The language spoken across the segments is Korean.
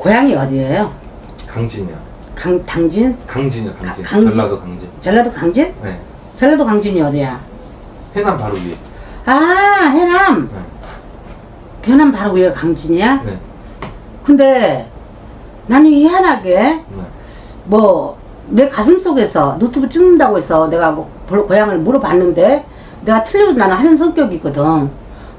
고향이 어디예요? 강진이요. 강 당진? 강진이요, 강진. 가- 강진? 전라도 강진. 전라도 강진? 네. 전라도 강진이 어디야? 해남 바로 위에. 아 해남. 네. 해남 바로 위에 강진이야? 네. 근데 나는 희한하게 네. 뭐 내 가슴 속에서 노트북 찍는다고 해서 내가 뭐 볼- 고향을 물어봤는데 내가 틀려도 나는 하는 성격이거든.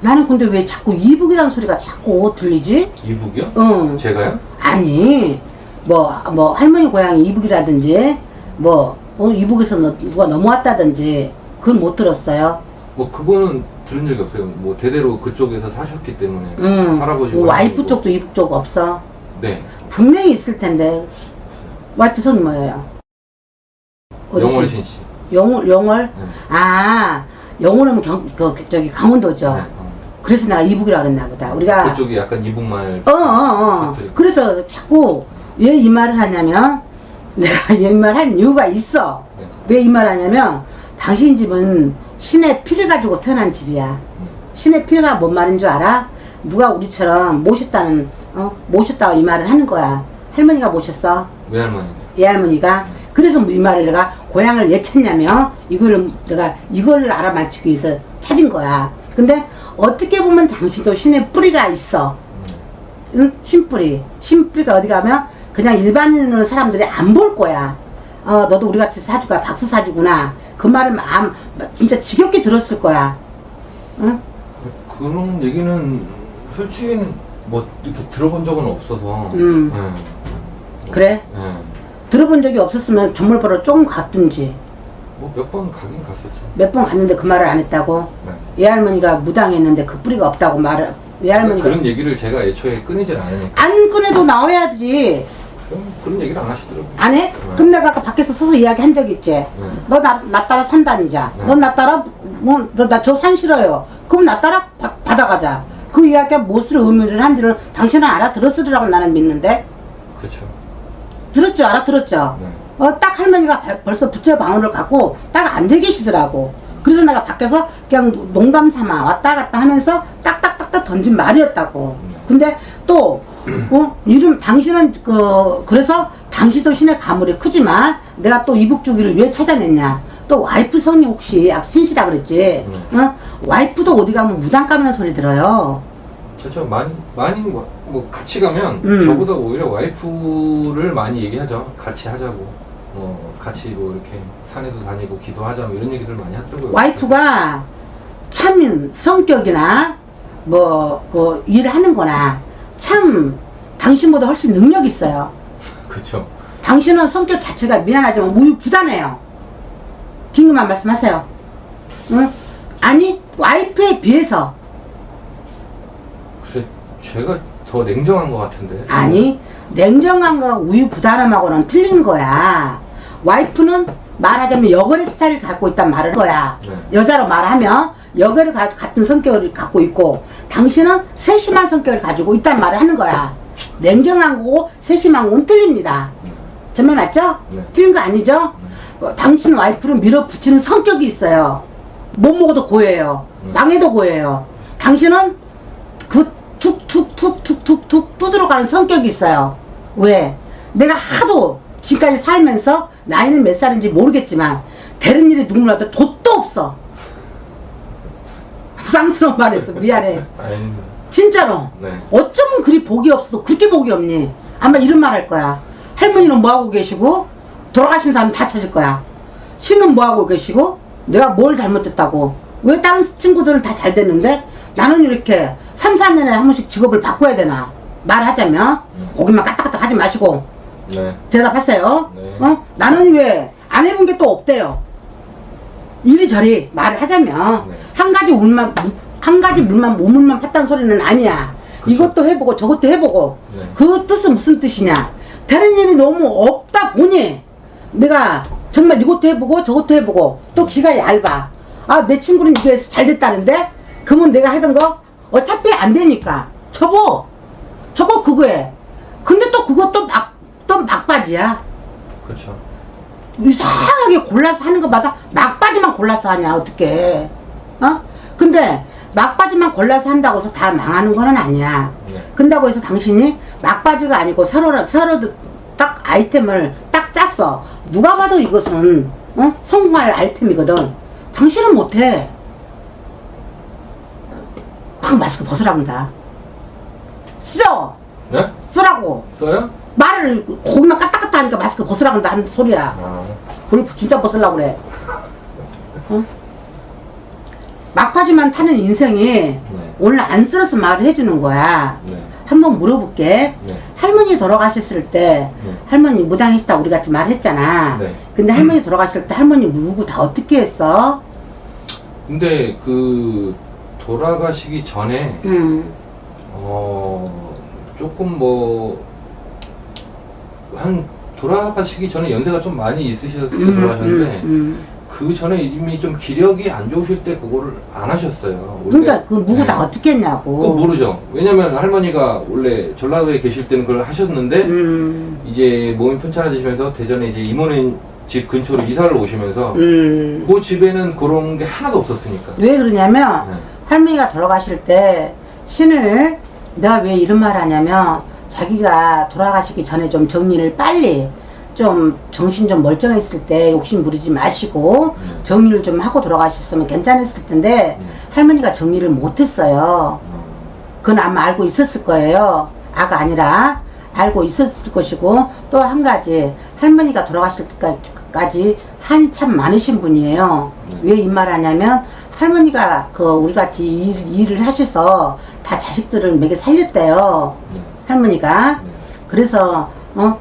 나는 근데 왜 자꾸 이북이라는 소리가 자꾸 들리지? 이북이요? 응. 제가요? 아니 뭐 뭐 할머니 고향이 이북이라든지 뭐 어, 이북에서 너- 누가 넘어왔다든지 그건 못 들었어요. 뭐 그거는 들은 적이 없어요. 뭐 대대로 그쪽에서 사셨기 때문에 응. 할아버지 뭐 와이프. 쪽도 이북 쪽 없어. 네. 분명히 있을 텐데 와이프 성이 뭐예요? 영월신 씨. 영월 영월 네. 아 영월은 경, 그, 그 저기 강원도죠. 네. 그래서 내가 이북이라 그랬나 보다. 우리가 그쪽이 약간 이북말. 어, 어, 어. 사투리. 그래서 자꾸 왜 이 말을 하냐면 내가 이말할 이유가 있어. 네. 왜 이 말 하냐면 당신 집은 신의 피를 가지고 태어난 집이야. 네. 신의 피가 뭔 말인 줄 알아? 누가 우리처럼 모셨다는 어? 모셨다고 이 말을 하는 거야. 할머니가 모셨어. 외할머니가. 예 할머니가 그래서 이 말을 내가 고향을 왜 찾냐면 이걸 내가 이걸 알아맞히기 위해서 찾은 거야. 근데 어떻게 보면 당신도 신의 뿌리가 있어. 응? 신뿌리. 신뿌리가 어디 가면 그냥 일반인은 사람들이 안 볼 거야. 어, 너도 우리 같이 사주가 박수 사주구나. 그 말을 마음 진짜 지겹게 들었을 거야. 응? 그런 얘기는 솔직히는 뭐 이렇게 들어본 적은 없어서. 음. 네. 그래? 네. 들어본 적이 없었으면 정말 보러 조금 갔든지 뭐 몇 번 가긴 갔었죠. 몇 번 갔는데 그 말을 안 했다고. 네. 외할머니가 무당했는데 그 뿌리가 없다고 말을 외할머니가 그런 얘기를 제가 애초에 끊이질 않으니까 안 꺼내도 나와야지 그런, 그런 얘기를 안 하시더라고요. 안 해? 그럼 내가 아까 밖에서 서서 이야기 한 적 있지 너 나 나 따라 산다니자 네. 너 나 따라 뭐 너 나 저 산 싫어요 그럼 나 따라 바, 받아가자 그 이야기가 무엇을 의미를 한지를 당신은 알아들었으리라고 나는 믿는데 그렇죠. 들었죠 알아들었죠 네. 어, 딱 할머니가 바- 벌써 부채 방울을 갖고 딱 앉아 계시더라고. 그래서 내가 밖에서 그냥 농담 삼아 왔다 갔다 하면서 딱딱딱딱 던진 말이었다고. 근데 또, 어, 이름, 당신은 그, 그래서 당시도 신의 가물이 크지만 내가 또 이북주기를 왜 찾아냈냐. 또 와이프 성이 혹시 악신시라 그랬지. 어? 와이프도 어디 가면 무당 까미는 소리 들어요. 그렇죠. 많이 많이 뭐, 뭐 같이 가면 음. 저보다 오히려 와이프를 많이 얘기하죠. 같이 하자고. 뭐 같이 뭐 이렇게 산에도 다니고 기도하자 뭐 이런 얘기들 많이 하더라고요. 와이프가 참 성격이나 뭐 그 일하는 거나 참 당신보다 훨씬 능력 있어요. 그렇죠. 당신은 성격 자체가 미안하지만 우유부단해요. 긴급한 말씀하세요. 응? 아니 와이프에 비해서 그래 제가 더 냉정한 것 같은데. 아니 냉정함과 우유 부단함하고는 틀린 거야. 와이프는 말하자면 여거리 스타일을 갖고 있단 말을 거야. 네. 여자로 말하면 여거리 가- 같은 성격을 갖고 있고 당신은 세심한 성격을 가지고 있단 말을 하는 거야. 냉정한 거고 세심한 건 틀립니다. 네. 정말 맞죠? 네. 틀린 거 아니죠? 어, 당신 와이프를 밀어붙이는 성격이 있어요. 못 먹어도 고해요. 음. 망해도 고해요. 당신은 그 툭툭툭툭툭툭 두드러가는 성격이 있어요. 왜? 내가 하도 지금까지 살면서 나이는 몇 살인지 모르겠지만 되는 일이 누구라도 돛도 없어. 부상스러운 말해서 미안해. 아닙니다. 진짜로. 네. 어쩌면 그리 복이 없어도 그렇게 복이 없니? 아마 이런 말 할 거야. 할머니는 뭐 하고 계시고, 돌아가신 사람 다 찾을 거야. 신은 뭐 하고 계시고, 내가 뭘 잘못했다고. 왜 다른 친구들은 다 잘 됐는데, 나는 이렇게 3, 4년에 한 번씩 직업을 바꿔야 되나? 말하자면, 고기만 까딱까딱 하지 마시고, 네. 대답하세요. 네. 어? 나는 왜 안 해본 게 또 없대요. 이리저리 말을 하자면 네. 한 가지 물만 물- 한 가지 물만 모물만 팠다는 소리는 아니야. 그쵸. 이것도 해보고 저것도 해보고 네. 그 뜻은 무슨 뜻이냐? 다른 일이 너무 없다 보니 내가 정말 이것도 해보고 저것도 해보고 또 귀가 얇아. 아 내 친구는 이거 해서 잘 됐다는데 그러면 내가 하던 거 어차피 안 되니까 접어. 저거 그거에. 근데 또 그것도 막 또 막바지야. 그렇죠. 이상하게 골라서 하는 것마다 막바지만 골라서 하냐 어떻게 어? 근데 막바지만 골라서 한다고 해서 다 망하는 거는 아니야 네. 근다고 해서 당신이 막바지가 아니고 서로 서로 딱 아이템을 딱 짰어. 누가 봐도 이것은 어? 성공할 아이템이거든. 당신은 못해. 확 마스크 벗으라고 한다. 써! 네? 쓰라고! 써요? 말을 고기만 까딱까딱 하니까 마스크 벗으라 고 한다 하는 소리야. 아, 그걸 진짜 벗으려고 그래. 어? 막바지만 타는 인생이 네. 오늘 안 쓸어서 말을 해주는 거야. 네. 한번 물어볼게. 네. 할머니 돌아가셨을 때 네. 할머니 무당이시다 우리 같이 말했잖아. 네. 근데 할머니 돌아가실 때 할머니 누구 다 어떻게 했어? 근데 그 돌아가시기 전에 음, 어 조금 뭐 한 돌아가시기 전에 연세가 좀 많이 있으셔서 음, 돌아가셨는데 음, 그 전에 이미 좀 기력이 안 좋으실 때 그거를 안 하셨어요. 음. 그러니까 그 누구 네. 다 어떻게 그거 했냐고. 모르죠. 왜냐면 할머니가 원래 전라도에 계실 때는 그걸 하셨는데 음, 이제 몸이 편찮아지시면서 대전에 이제 이모네 집 근처로 이사를 오시면서 음. 그 집에는 그런 게 하나도 없었으니까. 왜 그러냐면 네. 할머니가 돌아가실 때 신을 내가 왜 이런 말 하냐면 자기가 돌아가시기 전에 좀 정리를 빨리 좀 정신 좀 멀쩡했을 때 욕심 부리지 마시고 네. 정리를 좀 하고 돌아가셨으면 괜찮았을 텐데 네. 할머니가 정리를 못했어요. 어, 그건 아마 알고 있었을 거예요. 아가 아니라 알고 있었을 것이고 또 한 가지 할머니가 돌아가실 때까지 한이 참 많으신 분이에요. 네. 왜이 말 하냐면 할머니가 그 우리 같이 일, 일을 하셔서 다 자식들을 먹여 살렸대요. 네. 할머니가 네. 그래서 어.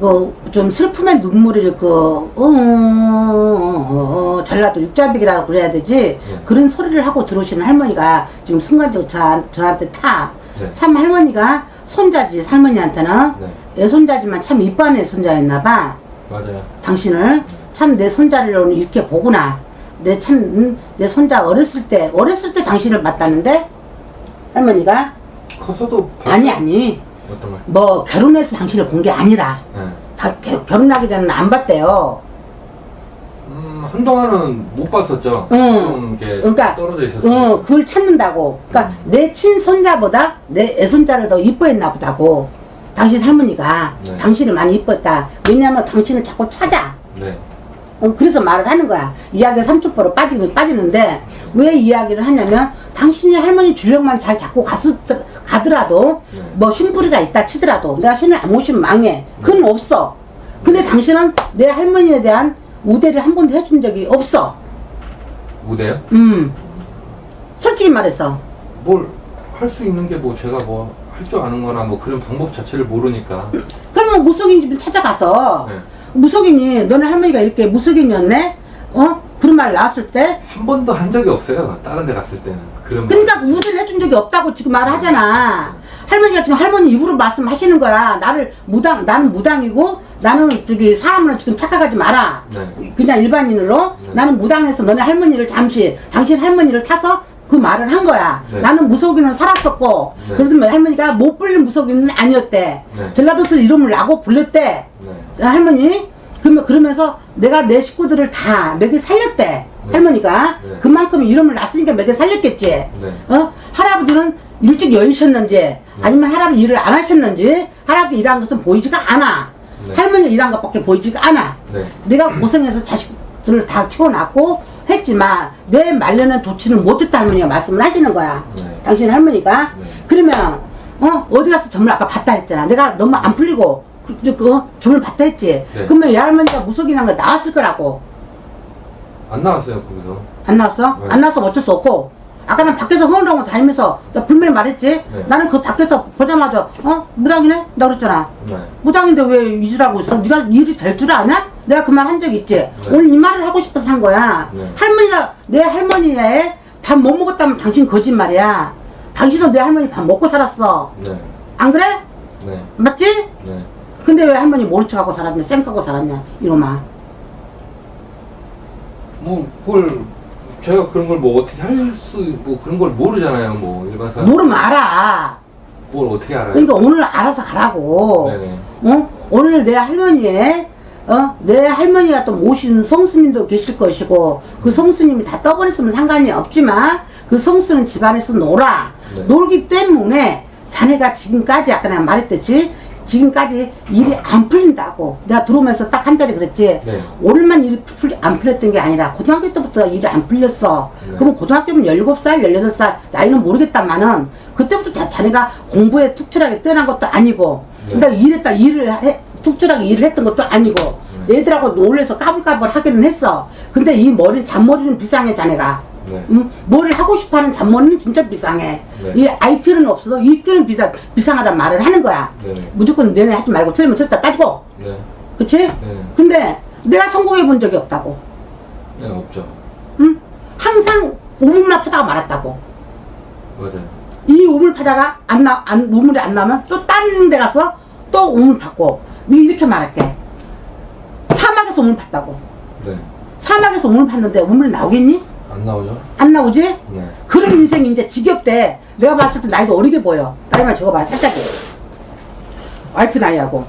그좀 슬픔의 눈물을 그 어, 어, 어, 전라도 육자백이라고 그래야 되지 그런 소리를 하고 들어오시는 할머니가 지금 순간적으로 저, 저한테 타. 네. 참 할머니가 손자지 할머니한테는 네. 애손자지만 참 이뻐하는 애손자였나 봐. 맞아요. 당신을 참 내 손자를 이렇게 보구나. 내참내 손자 어렸을 때 어렸을 때 당신을 봤다는데 할머니가 커서도 아니 아니 어떤 말? 뭐 결혼해서 당신을 본 게 아니라 네. 다 겨- 결혼하기 전에는 안 봤대요. 음, 한동안은 못 봤었죠. 응. 좀 이렇게 그러니까, 떨어져 있었어요. 어 그걸 찾는다고. 그러니까 내 친손자보다 내 애손자를 더 이뻐했나 보다고. 당신 할머니가 네. 당신을 많이 이뻤다. 왜냐면 당신을 자꾸 찾아. 네. 어, 그래서 말을 하는 거야. 이야기가 삼초포로 빠지긴 빠지는데, 왜 이야기를 하냐면, 당신이 할머니 주력만 잘 잡고 갔을, 가더라도, 네. 뭐 신부리가 있다 치더라도, 내가 신을 안 모시면 망해. 그건 없어. 근데 당신은 내 할머니에 대한 우대를 한 번도 해준 적이 없어. 무대요? 음. 솔직히 말해서. 뭘 할 수 있는 게 뭐 제가 뭐 할 줄 아는 거나 뭐 그런 방법 자체를 모르니까. 그러면 무속인 집을 찾아가서, 네. 무속인이, 너네 할머니가 이렇게 무속인이었네? 어? 그런 말 나왔을 때, 한 번도 한 적이 없어요. 다른 데 갔을 때는. 그런 그러니까 말. 우대를 해준 적이 없다고 지금 말하잖아. 할머니가 지금 할머니 입으로 말씀하시는 거야. 나를 무당, 나는 무당이고, 나는 저기 사람을 지금 착각하지 마라. 네. 그냥 일반인으로 네. 나는 무당에서 너네 할머니를 잠시 당신 할머니를 타서 그 말을 한 거야. 네. 나는 무속인은 살았었고, 네. 그래도 할머니가 못 불린 무속인은 아니었대. 네. 전라도에서 이름을 나고 불렸대. 네. 할머니 그러면 그러면서 내가 내 식구들을 다 먹여 살렸대 네. 할머니가 네. 그만큼 이름을 났으니까 먹여 살렸겠지 네. 어 할아버지는 일찍 여의셨는지 아니면 할아버지 일을 안 하셨는지 할아버지 일한 것은 보이지가 않아 네. 할머니 일한 것밖에 보이지가 않아 네. 내가 고생해서 자식들을 다 키워놨고 했지만 내 말려는 조치를 못했다 할머니가 말씀을 하시는 거야 네. 당신 할머니가 네. 그러면 어 어디 가서 점을 아까 봤다 했잖아 내가 너무 안 풀리고 그, 그, 그 점을 봤다 했지 네. 그러면 이 할머니가 무속이란 거 나왔을 거라고 안 나왔어요, 거기서. 안 나왔어? 네. 안 나왔으면 어쩔 수 없고 아까는 밖에서 흐느라고 다니면서 나 분명히 말했지 네. 나는 그 밖에서 보자마자 어 무당이네 나 그랬잖아 네. 무당인데 왜 잊으라고 있어 네가 일이 될 줄 아냐? 내가 그 말 한 적 있지 오늘 이 말을 하고 싶어서 한 거야 네. 할머니가 내 할머니에 밥못 먹었다면 당신 거짓말이야 당신도 내 할머니 밥 먹고 살았어 네. 안 그래? 네. 맞지? 네. 근데 왜 할머니 모른 척하고 살았냐 쌩까고 살았냐 이놈아 뭐, 그걸, 제가 그런 걸 뭐 어떻게 할 수, 뭐 그런 걸 모르잖아요, 뭐, 일반 사람. 모르면 알아 뭘 어떻게 알아요? 그러니까 오늘 알아서 가라고 네네. 어? 오늘 내 할머니의 어? 내 할머니가 또 모신 성스님도 계실 것이고 그 성스님이 다 떠버렸으면 상관이 없지만 그 성스는 집안에서 놀아 네. 놀기 때문에 자네가 지금까지 아까 내가 말했듯이 지금까지 일이 안 풀린다고 내가 들어오면서 딱한 자리 그랬지 네. 오늘만 일이 풀, 안 풀렸던 게 아니라 고등학교 때부터 일이 안 풀렸어 네. 그러면 고등학교면 17살 18살 나이는 모르겠다마는 그때부터 자, 자네가 공부에 툭출하게 뛰어난 것도 아니고 네. 내가 일했다 일을 해, 툭출하게 일을 했던 것도 아니고 네. 애들하고 놀래서 까불까불 하기는 했어 근데 이 머리 잔머리는 비상해 자네가 네. 음, 뭘 하고 싶어하는 잔머리는 진짜 비상해. 네. 이 IQ는 없어도 EQ는 비상, 비상하단 말을 하는 거야. 네. 네. 무조건 너네 하지 말고 틀리면 틀렸다 따지고. 네. 그치? 네. 근데 내가 성공해 본 적이 없다고. 네. 없죠. 응? 항상 우물만 파다가 말았다고. 맞아요. 이 우물 파다가 안 나, 안, 우물이 안 나오면 또딴데 가서 또 우물 팠고. 이렇게 말할게. 사막에서 우물 팠다고. 네. 사막에서 우물 팠는데 우물이 나오겠니? 안 나오죠? 안 나오지? 네. 그런 인생이 이제 지겹대. 내가 봤을 때 나이도 어리게 보여. 나이만 적어봐, 살짝. 와이프 나이하고.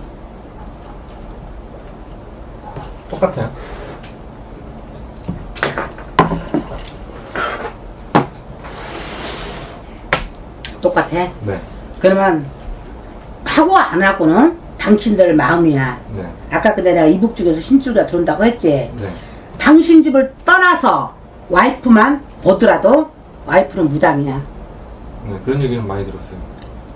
똑같아요. 똑같아. 네. 그러면, 하고 안 하고는 당신들 마음이야. 네. 아까 근데 내가 이북 쪽에서 신줄가 들어온다고 했지. 네. 당신 집을 떠나서 와이프만 보더라도 와이프는 무당이야. 네. 그런 얘기는 많이 들었어요.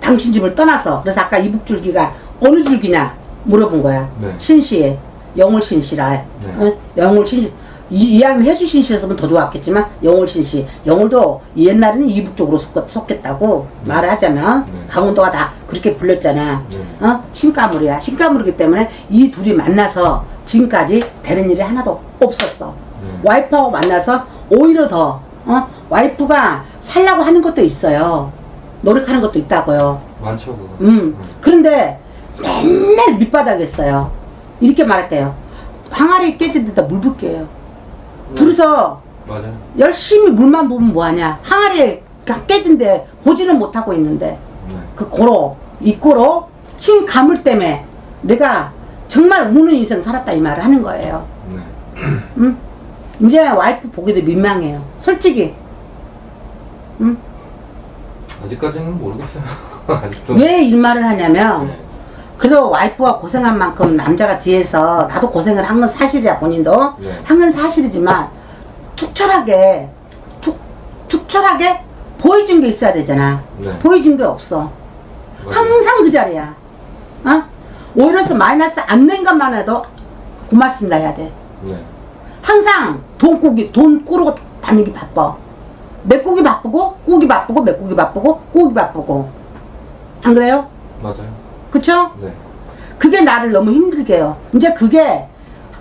당신 집을 떠나서. 그래서 아까 이북 줄기가 어느 줄기냐 물어본 거야. 네. 신씨, 영월 신씨라. 네. 어? 영월 신씨. 이, 이왕이 해주 신씨였으면 더 좋았겠지만 영월 신씨. 영월도 옛날에는 이북 쪽으로 속, 속겠다고 네. 말을 하자면 네. 강원도가 다 그렇게 불렸잖아. 네. 어? 신가물이야. 신가물이기 때문에 이 둘이 만나서 지금까지 되는 일이 하나도 없었어. 네. 와이프하고 만나서 오히려 더 어? 와이프가 살라고 하는 것도 있어요. 노력하는 것도 있다고요. 많죠, 그거. 음. 그런데 맨날 밑바닥에 있어요. 이렇게 말할게요. 항아리 깨진 데다 물 붓게요. 네. 둘이서 맞아요. 열심히 물만 부으면 뭐하냐. 항아리가 깨진데 보지는 못하고 있는데 네. 그 고로 이 고로 신 가물 때문에 내가 정말 우는 인생 살았다 이 말을 하는 거예요. 네. 응? 이제 와이프 보기도 민망해요. 솔직히. 응? 아직까지는 모르겠어요. 아직도. 왜 이 말을 하냐면 네. 그래도 와이프가 고생한 만큼 남자가 뒤에서 나도 고생을 한 건 사실이야 본인도 네. 한 건 사실이지만 툭철하게 툭, 툭철하게 보여준 게 있어야 되잖아 네. 보여준 게 없어. 항상 그 자리야 어? 오히려서 마이너스 안 낸 것만 해도 고맙습니다 해야 돼 네. 항상 돈 꾸기 돈 꾸르고 다니기 바빠 메꾸기 바쁘고 꾸기 바쁘고 메꾸기 바쁘고 꾸기 바쁘고 안 그래요? 맞아요. 그쵸? 네. 그게 나를 너무 힘들게 해요. 이제 그게,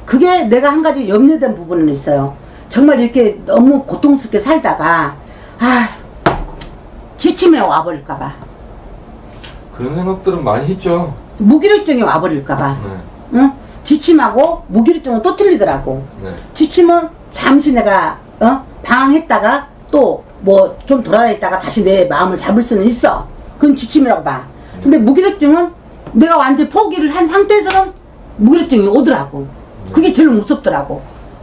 그게 내가 한 가지 염려된 부분은 있어요. 정말 이렇게 너무 고통스럽게 살다가, 아, 지침에 와버릴까봐. 그런 생각들은 많이 했죠. 무기력증이 와버릴까봐. 네. 응? 지침하고 무기력증은 또 틀리더라고. 네. 지침은 잠시 내가, 어? 방황했다가 또 뭐 좀 돌아다녔다가 다시 내 마음을 잡을 수는 있어. 그건 지침이라고 봐. 근데 무기력증은 내가 완전 포기를 한 상태에서는 무기력증이 오더라고. 그게 제일 무섭더라고.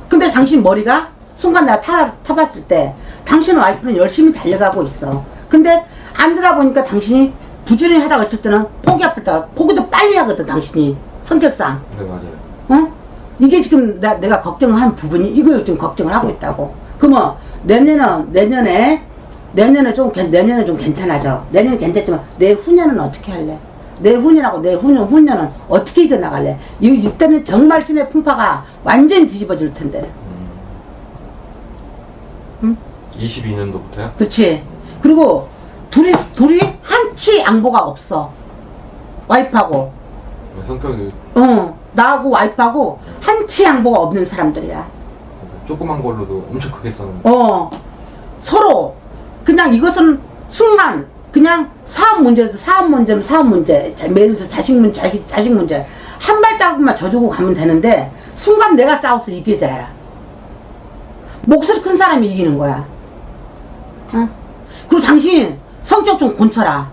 근데 당신 머리가 순간 내가 타, 타봤을 때 당신 와이프는 열심히 달려가고 있어. 근데 안 되다 보니까 당신이 부지런히 하다가 있을 때는 포기 아플 때 포기도 빨리 하거든 당신이 성격상. 네, 맞아요. 어? 이게 지금 나, 내가 걱정한 부분이 이거 지금 걱정을 하고 있다고. 그러면 내년은 내년에 내년에 좀 괜- 내년에 좀 괜찮아져. 내년은 괜찮지만 내 후년은 어떻게 할래? 내 후년하고 내 후년 후년은 어떻게 이겨 나갈래? 이 이때는 정말 신의 풍파가 완전히 뒤집어질 텐데. 응? 22년도부터요? 그렇지. 그리고 둘이 둘이 한치 양보가 없어. 와이프하고 네, 성격이 어 나하고 와이프하고 한치 양보가 없는 사람들이야. 조그만 걸로도 엄청 크게 싸우는. 어, 서로 그냥 이것은 순간 그냥 사업 문제도 사업 문제면 사업 문제, 자, 예를 자식 문제, 자식, 자식 문제 한 발자국만 져주고 가면 되는데 순간 내가 싸워서 이기자야. 목소리 큰 사람이 이기는 거야. 어? 그리고 당신 성격 좀 곤쳐라.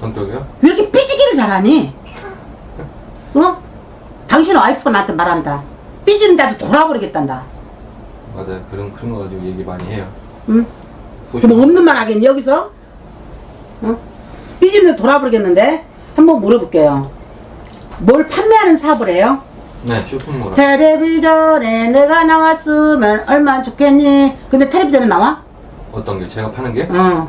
성격이요? 왜 이렇게 삐지기를 잘하니? 어? 당신 와이프가 나한테 말한다. 삐지는데 아주 돌아버리겠단다. 맞아요. 그런 그런 거 가지고 얘기 많이 해요. 응? 소심. 그럼 없는 말 하겠니 여기서? 어? 삐지면 돌아버리겠는데 한번 물어볼게요. 뭘 판매하는 사업을 해요? 네, 쇼핑몰. 텔레비전에 내가 나왔으면 얼마나 좋겠니? 근데 텔레비전에 나와? 어떤 게 제가 파는 게? 응.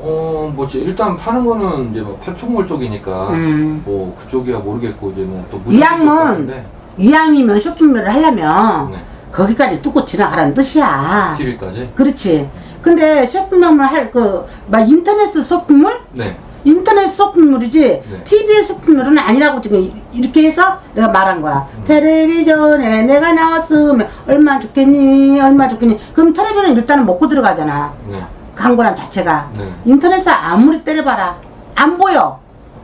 어, 뭐 지- 일단 파는 거는 이제 뭐 파충몰 쪽이니까 음. 뭐 그쪽이야 모르겠고 이제 뭐또 이양은 이왕이면 쇼핑몰을 하려면 네, 거기까지 뚫고 지나가라는 뜻이야. TV까지. 그렇지. 근데 쇼핑몰을 할 그 막 인터넷 쇼핑몰? 네, 인터넷 쇼핑몰이지 네. TV의 쇼핑몰은 아니라고 지금 이렇게 해서 내가 말한 거야. 음. 텔레비전에 내가 나왔으면 얼마 좋겠니? 얼마 좋겠니? 그럼 텔레비전은 일단은 먹고 들어가잖아. 네, 광고란 자체가. 네. 인터넷에 아무리 때려봐라. 안 보여.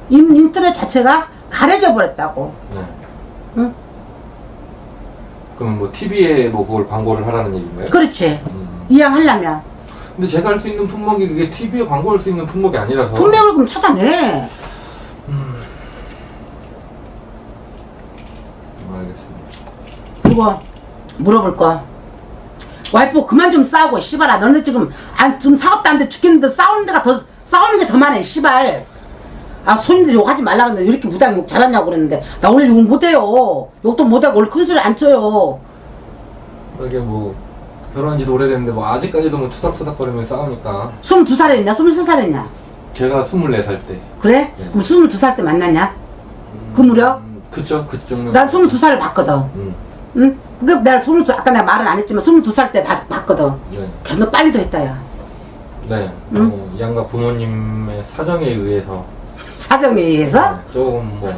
인, 인터넷 자체가 가려져 버렸다고. 네. 응? 그럼 뭐 TV에 뭐 그걸 광고를 하라는 얘기인가요? 그렇지. 음. 이왕 하려면. 근데 제가 할 수 있는 품목이 그게 TV에 광고할 수 있는 품목이 아니라서. 분명을 그럼 찾아내. 음, 알겠습니다. 그거 물어볼 거. 와이프 그만 좀 싸우고 씨발아 너네 지금 아 지금 사업도 안 돼 죽겠는데 싸우는 데가 더 싸우는 게 더 많아 씨발 아 손님들 욕하지 말라 근데 왜 이렇게 무당 욕 잘하냐고 그랬는데 나 원래 욕 못해요 욕도 못하고 원래 큰 소리 안 쳐요 이게 뭐 결혼한 지도 오래됐는데 뭐 아직까지도 뭐 투닥투닥거리면서 싸우니까 22살이냐 23살이냐 제가 24살 때. 그래? 네. 그럼 22살 때 만났냐? 그 무렵? 음, 그쵸, 그쪽. 난 22살을 봤거든 음, 응? 그게 내가 22, 아까 내가 말은 안 했지만 22살 때 봤, 봤거든 네. 걔너 빨리 더 했다 야 네. 응? 어, 양가 부모님의 사정에 의해서 사정에 의해서 네, 조금 뭐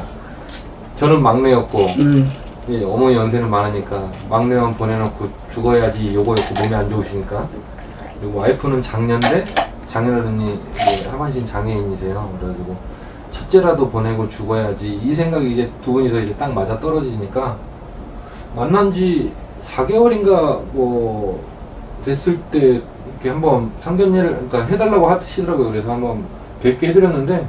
저는 막내였고 음. 이제 어머니 연세는 많으니까 막내만 보내놓고 죽어야지 요거였고 몸이 안 좋으시니까 그리고 와이프는 장년대 장녀라더니 이제 하반신 장애인이세요 그래가지고 첫째라도 보내고 죽어야지 이 생각이 이제 두 분이서 이제 딱 맞아 떨어지니까 만난 지 4개월인가 뭐 됐을 때 이렇게 한번 상견례를 그러니까 해달라고 하시더라고요 그래서 한번 뵙게 해드렸는데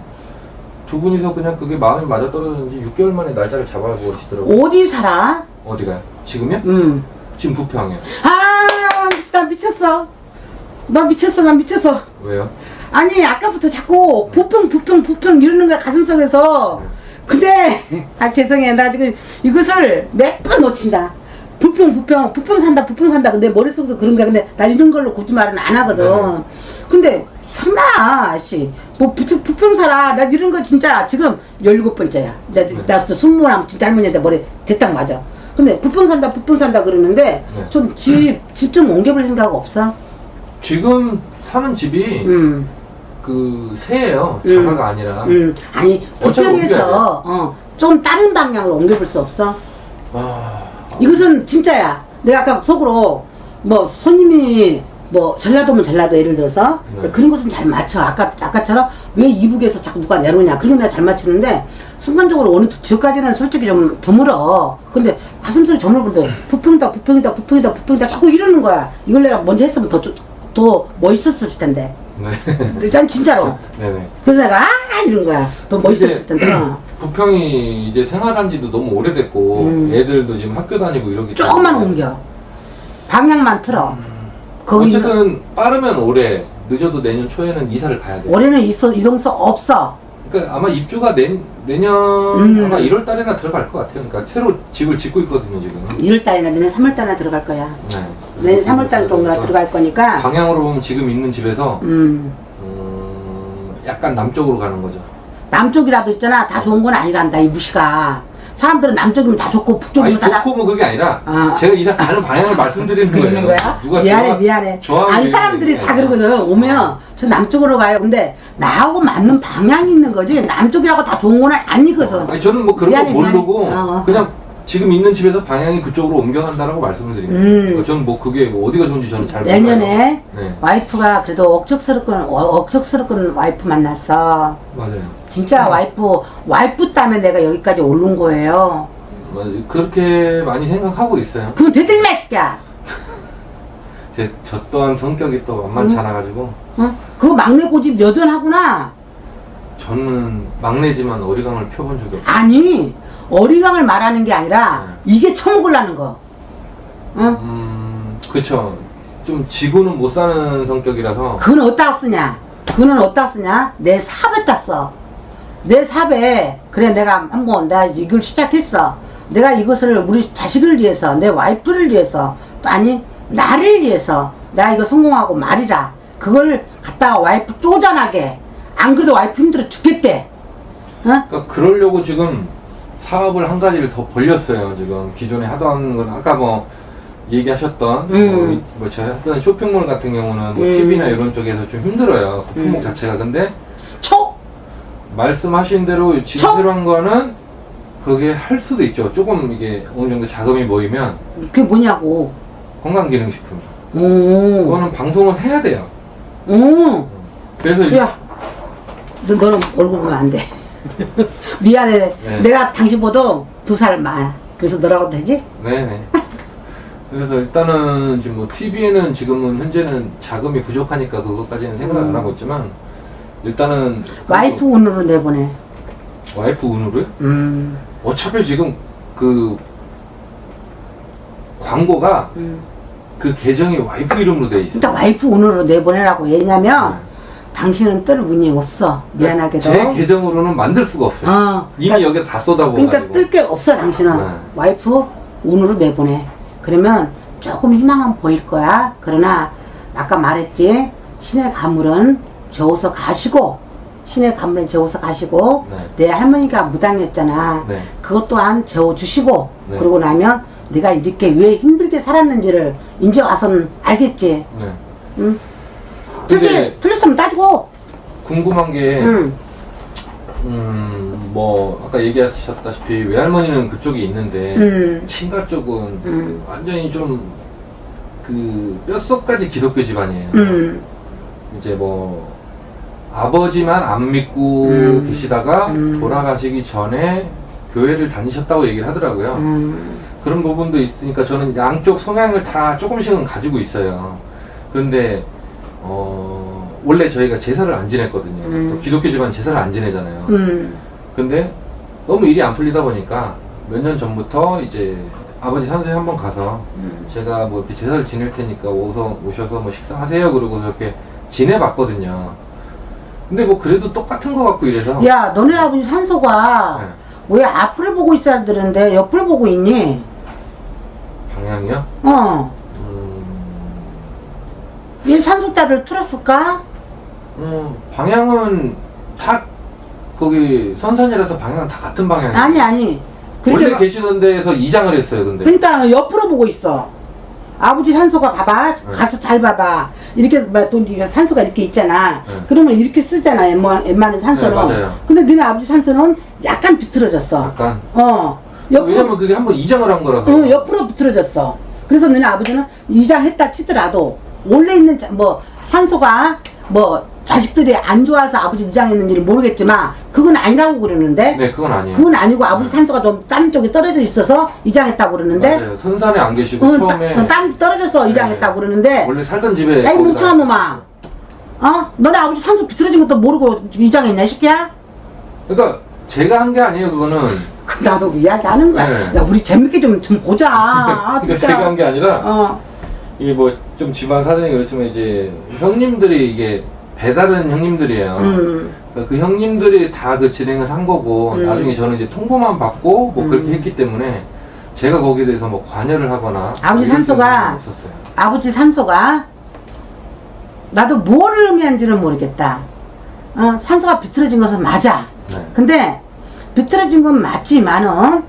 두 분이서 그냥 그게 마음이 맞아 떨어졌는지 6개월 만에 날짜를 잡아버리시더라고요 어디 살아? 어디가요? 지금요? 음. 지금 부평이요. 아, 나 미쳤어. 나 미쳤어, 나 미쳤어. 왜요? 아니, 아까부터 자꾸 부평, 부평, 부평 이러는 거야, 가슴속에서. 근데, 아, 죄송해. 나 지금 이것을 몇 번 놓친다. 부평, 부평, 부평 산다, 부평 산다. 근데 머릿속에서 그런 거야. 근데 나 이런 걸로 거짓말은 안 하거든. 네. 근데, 설마, 씨. 뭐, 부, 부평 살아. 나 이런 거 진짜 지금 17번째야. 나, 네. 나 스무 랑 진짜 할머니한테 머리 대딱 맞아. 근데 부평 산다, 부평 산다 그러는데, 네. 좀 집, 집 좀 옮겨볼 생각 없어? 지금 사는 집이 음, 그 새예요. 음. 자가가 아니라. 음. 아니, 어차피 옮겨야 부평에서, 어, 좀 다른 방향으로 옮겨볼 수 없어? 아, 이것은 진짜야. 내가 아까 속으로, 뭐, 손님이, 뭐, 전라도면 전라도 예를 들어서, 네. 그런 것은 잘 맞춰. 아까, 아까처럼 왜 이북에서 자꾸 누가 내려오냐. 그런 거 내가 잘 맞추는데, 순간적으로 어느 지역까지는 솔직히 좀 드물어. 근데 가슴속에 저물고도 부평이다, 부평이다, 부평이다, 부평이다. 자꾸 이러는 거야. 이걸 내가 먼저 했으면 더, 좋- 더 멋있었을 텐데. 네. 근데 난 진짜로. 네네. 그래서 내가, 아! 이런 거야. 더 멋있었을 텐데. 어. 부평이 이제 생활한 지도 너무 오래됐고, 음. 애들도 지금 학교 다니고 이러기 조금만 때문에 옮겨. 방향만 틀어. 거기 있는- 어쨌든 빠르면 올해, 늦어도 내년 초에는 이사를 가야 돼 요. 올해는 이소, 이동서 없어. 그러니까 아마 입주가 내, 내년 음. 아마 1월 달에나 들어갈 것 같아요. 그러니까 새로 집을 짓고 있거든요, 지금. 1월달이나 내년 3월달이나 들어갈 거야. 네. 내년 3월달 정도나 들어갈 거니까. 방향으로 보면 지금 있는 집에서 음, 음, 약간 남쪽으로 가는 거죠. 남쪽이라도 있잖아. 다 좋은 건 아니란다, 이 무시가. 사람들은 남쪽이면 다 좋고, 아니 북쪽이면 다. 나- 좋고 뭐 그게 아니라 아. 제가 이사 가는 방향을 말씀드리는 거예요. 그러는 거야? 누가 미안해, 좋아- 미안해. 좋아하는 아니, 사람들이 얘기 다. 그러거든. 오면 어. 저 남쪽으로 가요. 근데 나하고 맞는 방향이 있는 거지. 남쪽이라고 다 좋은 건 아니거든. 아니 저는 뭐 그런 미안해, 거 모르고 미안해. 어. 그냥 지금 있는 집에서 방향이 그쪽으로 옮겨간다라고 말씀을 드린 거예요. 음. 그러니까 저는 뭐 그게 뭐 어디가 좋은지 저는 잘 몰라요. 내년에 네, 와이프가 그래도 억척스럽건, 어, 억척스럽건 와이프 만났어. 맞아요. 진짜 와이프, 와이프 때문에 내가 여기까지 오른 거예요. 뭐 그렇게 많이 생각하고 있어요. 그럼 대들마, 새끼야. 제 저 또한 성격이 또 만만치 음. 않아가지고 어? 그거 막내 고집 여전하구나. 저는 막내지만 어리광을 펴본 적이 없어요. 아니, 어리광을 말하는 게 아니라, 네. 이게 처먹으려는 거. 어? 음, 그쵸. 좀 지고는 못 사는 성격이라서 그건 어디다가 쓰냐? 그거는 어디다가 쓰냐? 내 사업에 알았어. 내 삽에 그래 내가 한번 내가 이걸 시작했어. 내가 이것을 우리 자식을 위해서 내 와이프를 위해서 또 아니 나를 위해서 내가 이거 성공하고 말이라 그걸 갖다가 와이프 쪼잔하게 안 그래도 와이프 힘들어 죽겠대. 어? 그러니까 그러려고 지금 사업을 한 가지를 더 벌렸어요. 지금 기존에 하던 건 아까 뭐 얘기하셨던 음. 뭐, 뭐 제가 했던 쇼핑몰 같은 경우는 뭐 음. TV나 이런 쪽에서 좀 힘들어요. 그 품목 음. 자체가 근데 초 말씀하신 대로 지금 저- 새로 한 거는 그게 할 수도 있죠. 조금 이게 어느 정도 자금이 모이면 그게 뭐냐고. 건강기능식품. 오. 그거는 방송을 해야 돼요. 오. 그래서 이- 야, 너, 너는 얼굴 보면 안 돼. 미안해. 네. 내가 당신보다 두 살 많아. 그래서 너라고 되지? 네네. 그래서 일단은 지금 뭐 TV에는 지금은 현재는 자금이 부족하니까 그것까지는 생각 안 음. 하고 있지만 일단은 그 와이프 운으로 내보내. 와이프 운으로요? 음. 어차피 지금 그 광고가 음. 그 계정이 와이프 이름으로 돼 있어. 그러니까 와이프 운으로 내보내라고. 왜냐면 네. 당신은 뜰 운이 없어. 미안하게도. 제 계정으로는 만들 수가 없어요. 어. 이미 그러니까, 여기 다 쏟아부어 그러니까. 뜰 게 없어 당신은. 네. 와이프 운으로 내보내. 그러면 조금 희망은 보일 거야. 그러나 아까 말했지. 신의 가물은 저어서 가시고 신의 가물은 저어서 가시고 네. 내 할머니가 무당이었잖아. 네. 그것 또한 재워주시고 네. 그러고 나면 내가 이렇게 왜 힘들게 살았는지를 이제 와서는 알겠지. 네. 응? 근데- 틀리, 틀렸으면 따지고. 궁금한 게 응. 음, 뭐 아까 얘기하셨다시피 외할머니는 그쪽에 있는데 응. 친가 쪽은 응. 완전히 좀 그 뼛속까지 기독교 집안이에요. 응. 이제 뭐 아버지만 안 믿고 음. 계시다가 음. 돌아가시기 전에 교회를 다니셨다고 얘기를 하더라고요. 응. 그런 부분도 있으니까 저는 양쪽 성향을 다 조금씩은 가지고 있어요. 그런데 어 원래 저희가 제사를 안 지냈거든요. 음. 또 기독교 집안 제사를 안 지내잖아요. 응. 근데 너무 일이 안 풀리다 보니까 몇 년 전부터 이제 아버지 산소에 한번 가서 응. 제가 뭐 이렇게 제사를 지낼 테니까 오서 오셔서 뭐 식사하세요 그러고서 이렇게 지내봤거든요. 근데 뭐 그래도 똑같은 것 같고 이래서 야, 너네 아버지 산소가 네. 왜 앞을 보고 있어야 되는데 옆을 보고 있니? 방향이요? 어. 음, 이 산소따를 틀었을까? 음, 방향은 다 거기 선산이라서 방향은 다 같은 방향이에요. 아니, 아니. 원래 그렇게 막- 계시던 데에서 이장을 했어요, 근데. 그러니까 옆으로 보고 있어. 아버지 산소가 봐봐. 네. 가서 잘 봐봐. 이렇게 막또 이게 산소가 이렇게 있잖아. 네. 그러면 이렇게 쓰잖아. 웬만- 웬만한 산소는. 네, 맞아요. 근데 너네 아버지 산소는 약간 비틀어졌어. 약간. 어. 옆으로 왜냐면 그게 한번 이장을 한 거라서. 어, 옆으로 비틀어졌어. 그래서 너네 아버지는 이장했다 치더라도 원래 있는 자- 뭐 산소가 뭐 자식들이 안 좋아서 아버지 이장했는지는 모르겠지만 그건 아니라고 그러는데 네, 그건 아니에요. 그건 아니고 아버지 산소가 좀 다른 쪽에 떨어져 있어서 이장했다고 그러는데 맞아요. 선산에 안 계시고 어, 처음에 따, 어, 다른 데 떨어져서 네. 이장했다고 그러는데 원래 살던 집에 야이 거기다- 멍청한 놈아 어? 너네 아버지 산소 비틀어진 것도 모르고 이장했냐 이 새끼야? 그러니까 제가 한 게 아니에요, 그거는. 그 나도 이야기하는 거야 네. 야 우리 재밌게 좀, 좀 보자 아, 그러니까 제가 한 진짜 게 아니라 어. 이게 뭐좀 집안 사정이 그렇지만 이제 형님들이 이게 배다른 형님들이에요. 음. 그러니까 그 형님들이 다 그 진행을 한 거고 음. 나중에 저는 이제 통보만 받고 뭐 음. 그렇게 했기 때문에 제가 거기에 대해서 뭐 관여를 하거나 아버지 이럴 산소가- 없었어요. 아버지 산소가 나도 뭐를 의미하는지는 모르겠다. 어, 산소가 비틀어진 것은 맞아. 네. 근데 비틀어진 건 맞지만은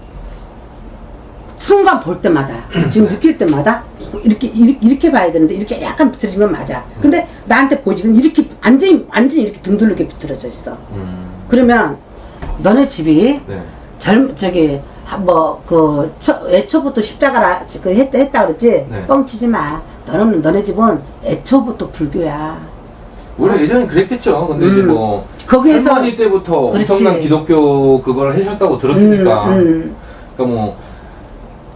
순간 볼 때마다 지금 느낄 때마다 이렇게 이렇게, 이렇게 봐야 되는데 이렇게 약간 비틀어진 건 맞아. 근데 나한테 보지는 이렇게 완전히 완전히 이렇게 등둘르게 비틀어져 있어. 음, 그러면 너네 집이 네. 젊 저기 뭐그 애초부터 십자가라 그 했다 했다 그랬지 네. 뻥치지 마 너는 너네 집은 애초부터 불교야 원래 예전에 그랬겠죠. 근데 이제 음. 뭐 거기에서 할머니 때부터 그렇지. 엄청난 기독교 그걸 하셨다고 들었으니까 음, 음. 그러니까 뭐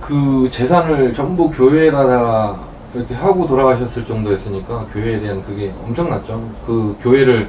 그 재산을 전부 교회에다 다 이렇게 하고 돌아가셨을 정도였으니까 교회에 대한 그게 엄청났죠. 그 교회를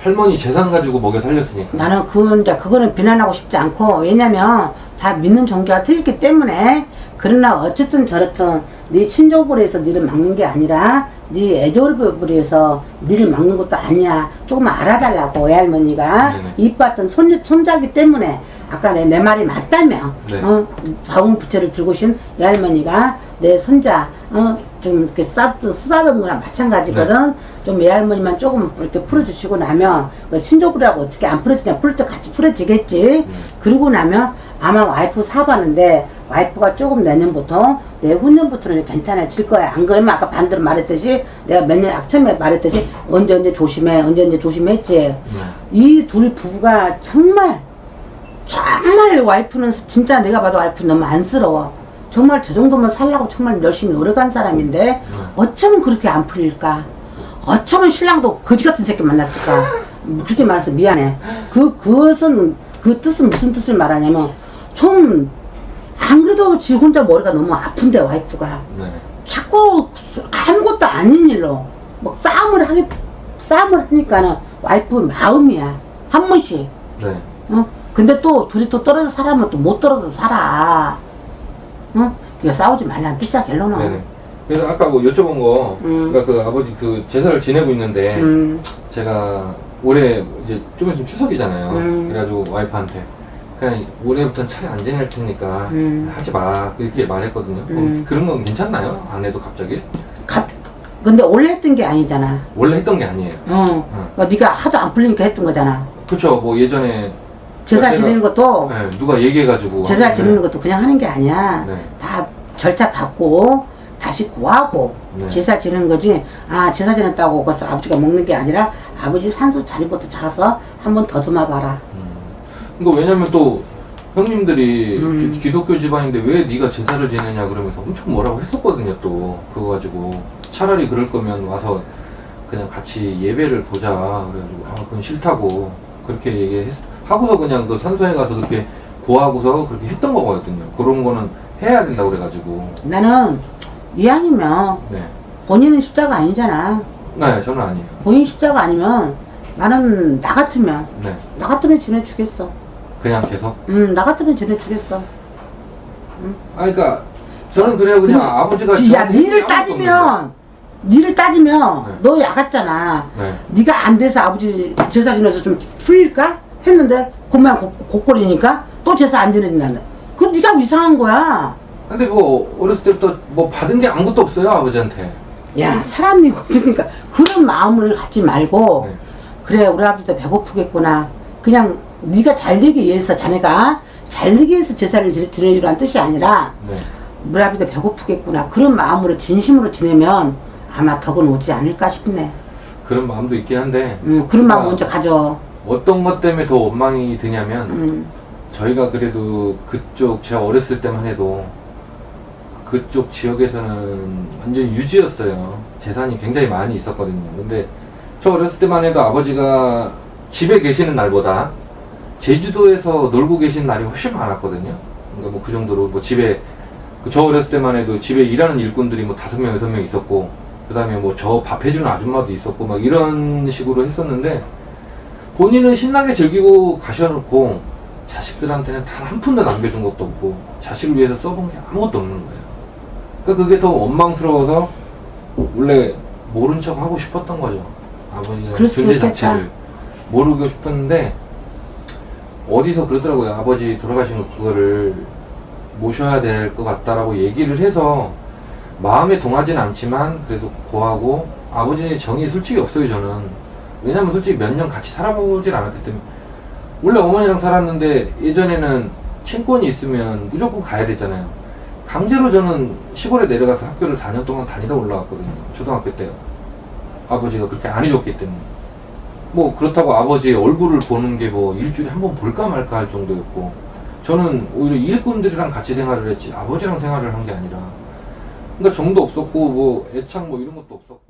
할머니 재산 가지고 먹여 살렸으니까. 나는 그 이제 그거는 비난하고 싶지 않고 왜냐면 다 믿는 종교가 틀리기 때문에 그러나 어쨌든 저렇든 네 친족으로 해서 니를 막는 게 아니라 네 애절부리에서 니를 막는 것도 아니야. 조금 알아달라고 외할머니가 네네. 이뻤던 손 손자기 때문에 아까 내, 내 말이 맞다며. 네. 어, 바운 부채를 들고 오신 외할머니가 내 손자 어, 좀 이렇게 싸 쓰다듬은 거랑 마찬가지거든. 네. 좀 외할머니만 조금 이렇게 풀어주시고 나면 그 신조부라고 어떻게 안 풀어지냐 풀 때 같이 풀어지겠지. 그러고 나면 아마 와이프 사봤는데 와이프가 조금 내년부터 내 후년부터는 괜찮아질 거야. 안 그러면 아까 반대로 말했듯이 내가 몇 년 악처음에 말했듯이 언제 언제 조심해 언제 언제 조심했지. 네. 이둘 부부가 정말 정말 와이프는 진짜 내가 봐도 와이프 너무 안쓰러워. 정말 저 정도면 살라고 정말 열심히 노력한 사람인데 어쩌면 그렇게 안 풀릴까? 어쩌면 신랑도 거지 같은 새끼 만났을까? 그렇게 말해서 미안해. 그 그것은 그 뜻은 무슨 뜻을 말하냐면 좀 안 그래도 지 혼자 머리가 너무 아픈데 와이프가 네. 자꾸 아무것도 아닌 일로 막 싸움을 하기 싸움을 하니까는 와이프 마음이야 한 번씩 네. 어? 근데 또 둘이 또 떨어져 살아면 또 못 떨어져 살아 어? 그게 싸우지 말라는 뜻이야 결론은 네네. 그래서 아까 뭐 여쭤본 거, 음. 그러니까 그 아버지 그 제사를 지내고 있는데 음, 제가 올해 이제 좀 있으면 추석이잖아요. 음. 그래가지고 와이프한테 그냥 올해부터는 차례 안 지낼 테니까 음. 하지 마 이렇게 말했거든요. 어, 음. 그런 건 괜찮나요? 안 해도 갑자기? 갑- 근데 원래 했던 게 아니잖아 원래 했던 게 아니에요. 어. 어. 네가 하도 안 풀리니까 했던 거잖아 그렇죠. 뭐 예전에 제사 제가- 지내는 것도 네, 누가 얘기해가지고 제사 하는데, 지내는 것도 그냥 하는 게 아니야. 네. 다 절차 받고 다시 고하고 네. 제사 지는 거지. 아 제사 지냈다고 그래서 아버지가 먹는 게 아니라 아버지 산소 자리부터 차려서 한번 더듬어 봐라. 그러니까 왜냐면 또 형님들이 음. 기, 기독교 집안인데 왜 네가 제사를 지내냐 그러면서 엄청 뭐라고 했었거든요 또. 그거 가지고 차라리 그럴 거면 와서 그냥 같이 예배를 보자. 그래가지고 아 그건 싫다고 그렇게 얘기했 하고서 그냥 그 산소에 가서 그렇게 고하고서 그렇게 했던 거거든요. 그런 거는 해야 된다고 그래가지고. 나는 이왕이면 네. 본인은 십자가 아니잖아. 네 저는 아니에요. 본인 십자가 아니면 나는 나 같으면 네. 나 같으면 지내주겠어. 그냥 계속? 음 나 같으면 지내주겠어. 아 그러니까 저는 그래요. 그냥 근데 아버지가 야 저한테 니를 아무것도 따지면 니를 따지면 네. 너 야갔잖아. 없는데. 네가 안 돼서 아버지 제사 지내서 좀 풀릴까 했는데 그만 곡골이니까 또 제사 안 지내진다 그 네가 이상한 거야 근데 뭐 어렸을 때부터 뭐 받은 게 아무것도 없어요 아버지한테. 야 사람이 없으니까 그런 마음을 갖지 말고 네. 그래 우리 아버지도 배고프겠구나 그냥 네가 잘 되기 위해서 자네가 잘 되기 위해서 제사를 지- 지내주라는 뜻이 아니라 네. 우리 아버지도 배고프겠구나 그런 마음으로 진심으로 지내면 아마 덕은 오지 않을까 싶네 그런 마음도 있긴 한데 음, 그런 마음 아. 먼저 가져 어떤 것 때문에 더 원망이 드냐면 음, 저희가 그래도 그쪽 제가 어렸을 때만 해도 그쪽 지역에서는 완전 유지였어요. 재산이 굉장히 많이 있었거든요. 근데 저 어렸을 때만 해도 아버지가 집에 계시는 날보다 제주도에서 놀고 계신 날이 훨씬 많았거든요. 그러니까 뭐 그 정도로 뭐 집에 그저 어렸을 때만 해도 집에 일하는 일꾼들이 뭐 다섯 명 여섯 명 있었고 그다음에 뭐 저 밥 해주는 아줌마도 있었고 막 이런 식으로 했었는데 본인은 신나게 즐기고 가셔놓고 자식들한테는 단 한 푼도 남겨준 것도 없고 자식을 위해서 써본 게 아무것도 없는 거예요. 그러니까 그게 더 원망스러워서 원래 모른 척 하고 싶었던 거죠. 수도 존재. 자체를 모르고 싶었는데 어디서 그러더라고요. 아버지 돌아가신 거 그거를 모셔야 될 것 같다라고 얘기를 해서 마음에 동하진 않지만 그래서 고하고 아버지의 정이 솔직히 없어요 저는 왜냐면 솔직히 몇 년 같이 살아보질 않았기 때문에. 원래 어머니랑 살았는데 예전에는 친권이 있으면 무조건 가야 되잖아요. 강제로 저는 시골에 내려가서 학교를 4년 동안 다니다 올라왔거든요. 초등학교 때 아버지가 그렇게 안 해줬기 때문에. 뭐 그렇다고 아버지의 얼굴을 보는 게 뭐 일주일에 한 번 볼까 말까 할 정도였고. 저는 오히려 일꾼들이랑 같이 생활을 했지 아버지랑 생활을 한 게 아니라. 그러니까 정도 없었고 뭐 애착 뭐 이런 것도 없었고